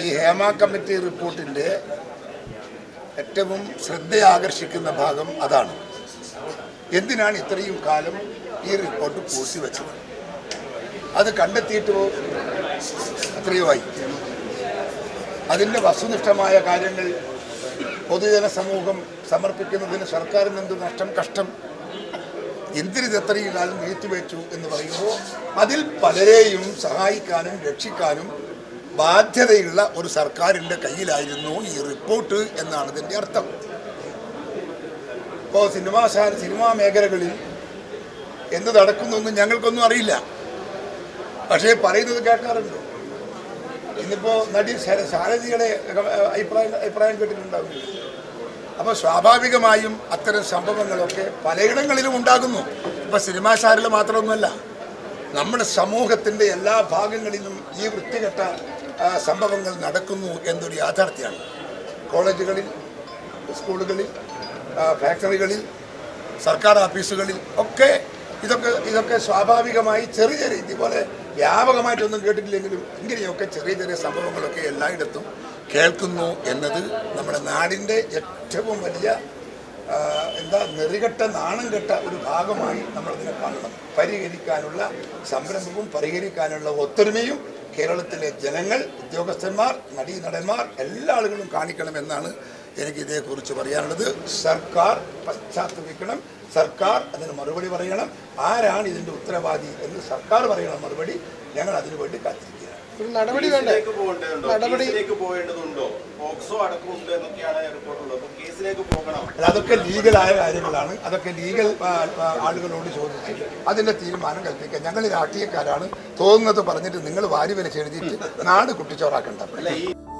ഈ ഹേമ കമ്മിറ്റി റിപ്പോർട്ടിന്റെ ഏറ്റവും ശ്രദ്ധയാകർഷിക്കുന്ന ഭാഗം അതാണ്. എന്തിനാണ് ഇത്രയും കാലം ഈ റിപ്പോർട്ട് പൂഴ്ത്തിവെച്ചത്? അത് കണ്ടെത്തിയിട്ട്? എത്രയോ ആയി. അതിന്റെ വസ്തുനിഷ്ഠമായ കാര്യങ്ങൾ പൊതുജന സമൂഹം സമർപ്പിക്കുന്നതിന് സർക്കാരിന് എന്ത് നഷ്ടം കഷ്ടം? എന്തിനിത് എത്രയും കാലം നീട്ടിവെച്ചു എന്ന് പറയുമ്പോൾ അതിൽ പലരെയും സഹായിക്കാനും രക്ഷിക്കാനും ബാധ്യതയുള്ള ഒരു സർക്കാരിന്റെ കയ്യിലായിരുന്നു ഈ റിപ്പോർട്ട് എന്നാണ് ഇതിന്റെ അർത്ഥം. ഇപ്പോൾ സിനിമാ സിനിമാ മേഖലകളിൽ എന്ത് നടക്കുന്നൊന്നും ഞങ്ങൾക്കൊന്നും അറിയില്ല. പക്ഷേ പറയുന്നത് കേൾക്കാറുണ്ട്. ഇന്നിപ്പോൾ നടി ശര- ശാരദിയുടെ അഭിപ്രായം അഭിപ്രായം കേട്ടിട്ടുണ്ടാവില്ല. അപ്പോൾ സ്വാഭാവികമായും അത്തരം സംഭവങ്ങളൊക്കെ പലയിടങ്ങളിലും ഉണ്ടാകുന്നു. ഇപ്പോൾ സിനിമാശാലയിൽ മാത്രമൊന്നുമല്ല നമ്മുടെ സമൂഹത്തിന്റെ എല്ലാ ഭാഗങ്ങളിലും ഈ വൃത്തികെട്ട സംഭവങ്ങൾ നടക്കുന്നു എന്നൊരു യാഥാർത്ഥ്യമാണ്. കോളേജുകളിൽ സ്കൂളുകളിൽ ഫാക്ടറികളിൽ സർക്കാർ ഓഫീസുകളിൽ ഒക്കെ ഇതൊക്കെ ഇതൊക്കെ സ്വാഭാവികമായി ചെറിയ ചെറിയ ഇതുപോലെ വ്യാപകമായിട്ടൊന്നും കേട്ടിട്ടില്ലെങ്കിലും ഇങ്ങനെയൊക്കെ ചെറിയ ചെറിയ സംഭവങ്ങളൊക്കെ എല്ലായിടത്തും കേൾക്കുന്നു എന്നത് നമ്മുടെ നാടിന്റെ ഏറ്റവും വലിയ എന്താ നെറികെട്ട നാണം കെട്ട ഒരു ഭാഗമായി നമ്മളതിനെ കാണണം പരിഹരിക്കാനുള്ള സംരംഭവും പരിഹരിക്കാനുള്ള ഒത്തൊരുമയും കേരളത്തിലെ ജനങ്ങൾ ഉദ്യോഗസ്ഥന്മാർ നടീനടന്മാർ എല്ലാ ആളുകളും കാണിക്കണമെന്നാണ് എനിക്ക് ഇതേക്കുറിച്ച് പറയാനുള്ളത്. സർക്കാർ പശ്ചാത്തപിക്കണം. സർക്കാർ അതിന് മറുപടി പറയണം. ആരാണ് ഇതിന്റെ ഉത്തരവാദി എന്ന് സർക്കാർ പറയണം മറുപടി ഞങ്ങൾ അതിനു വേണ്ടി കാത്തിരിക്കുകയാണ് ഒരു നടപടി വേണ്ടേ? നടപടി- അതൊക്കെ ലീഗലായ കാര്യങ്ങളാണ്. അതൊക്കെ ലീഗൽ ആളുകളോട് ചോദിച്ച് അതിന്റെ തീരുമാനം കൽപ്പിക്കുക. ഞങ്ങൾ രാഷ്ട്രീയക്കാരാണ്. തോന്നുന്നത് പറഞ്ഞിട്ട് നിങ്ങൾ വാരി വലിച്ചെഴുതിയിട്ട് നാട് കുട്ടിച്ചോറാക്കണ്ട.